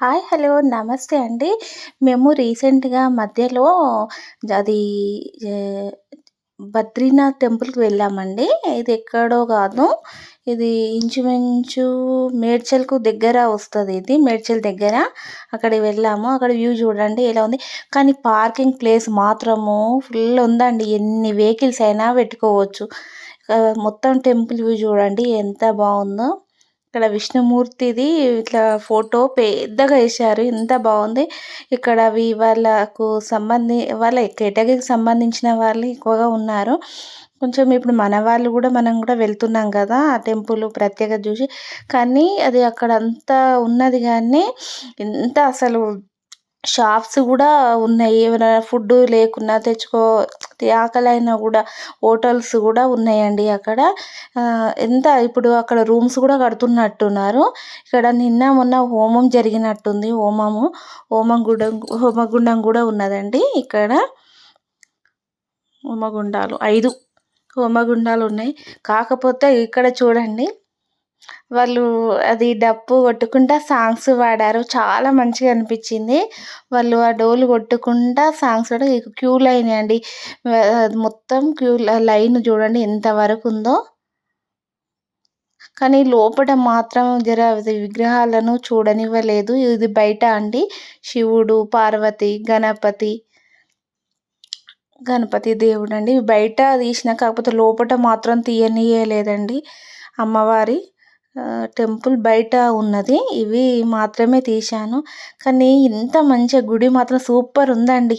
Hi hello నమస్తే అండి. మేము రీసెంట్గా మధ్యలో అది బద్రీనాథ్ టెంపుల్కి వెళ్ళామండి. ఇది ఎక్కడో కాదు. ఇది ఇంచుమించు మేడ్చల్కు దగ్గర వస్తుంది ఇది మేడ్చల్ దగ్గర. అక్కడికి వెళ్ళాము. అక్కడ వ్యూ చూడండి ఎలా ఉంది. కానీ పార్కింగ్ ప్లేస్ మాత్రము ఫుల్ ఉందండి. ఎన్ని వెహికల్స్ అయినా పెట్టుకోవచ్చు. మొత్తం టెంపుల్ వ్యూ చూడండి ఎంత బాగుందో. ఇక్కడ విష్ణుమూర్తిది ఇట్లా ఫోటో పెద్దగా వేశారు. ఎంత బాగుంది. ఇక్కడ అవి వాళ్ళకు సంబంధి వాళ్ళ కేటగిరీకి సంబంధించిన వాళ్ళు ఎక్కువగా ఉన్నారు. కొంచెం ఇప్పుడు మన వాళ్ళు కూడా మనం కూడా వెళ్తున్నాం కదా ఆ టెంపుల్ ప్రత్యేకత చూసి. కానీ అది అక్కడ అంతా ఉన్నది కానీ ఎంత అసలు షాప్స్ కూడా ఉన్నాయి. ఏమైనా ఫుడ్ లేకున్నా తెచ్చుకో ఆకలైనా కూడా హోటల్స్ కూడా ఉన్నాయండి అక్కడ. ఎంత ఇప్పుడు అక్కడ రూమ్స్ కూడా కడుతున్నట్టున్నారు. ఇక్కడ నిన్న మొన్న హోమం జరిగినట్టుంది హోమము. హోమం గుండం హోమగుండం కూడా ఉన్నదండి ఇక్కడ. హోమగుండాలు ఐదు హోమగుండాలు ఉన్నాయి. కాకపోతే ఇక్కడ చూడండి వాళ్ళు అది డప్పు కొట్టుకుంటా సాంగ్స్ పాడారు. చాలా మంచిగా అనిపించింది. వాళ్ళు ఆ డోలు కొట్టుకుంటా సాంగ్స్ కూడా క్యూ లైన్ అండి. మొత్తం క్యూ లైన్ చూడండి ఎంతవరకు ఉందో. కానీ లోపల మాత్రం జర విగ్రహాలను చూడనివ్వలేదు. ఇది బయట అండి. శివుడు పార్వతి గణపతి గణపతి దేవుడు అండి. బయట తీసిన కాకపోతే లోపల మాత్రం తీయనియలేదండి అమ్మవారి టెంపుల్ బయట ఉన్నది. ఇవి మాత్రమే తీశాను. కానీ ఇంత మంచిగా గుడి మాత్రం సూపర్ ఉందండి.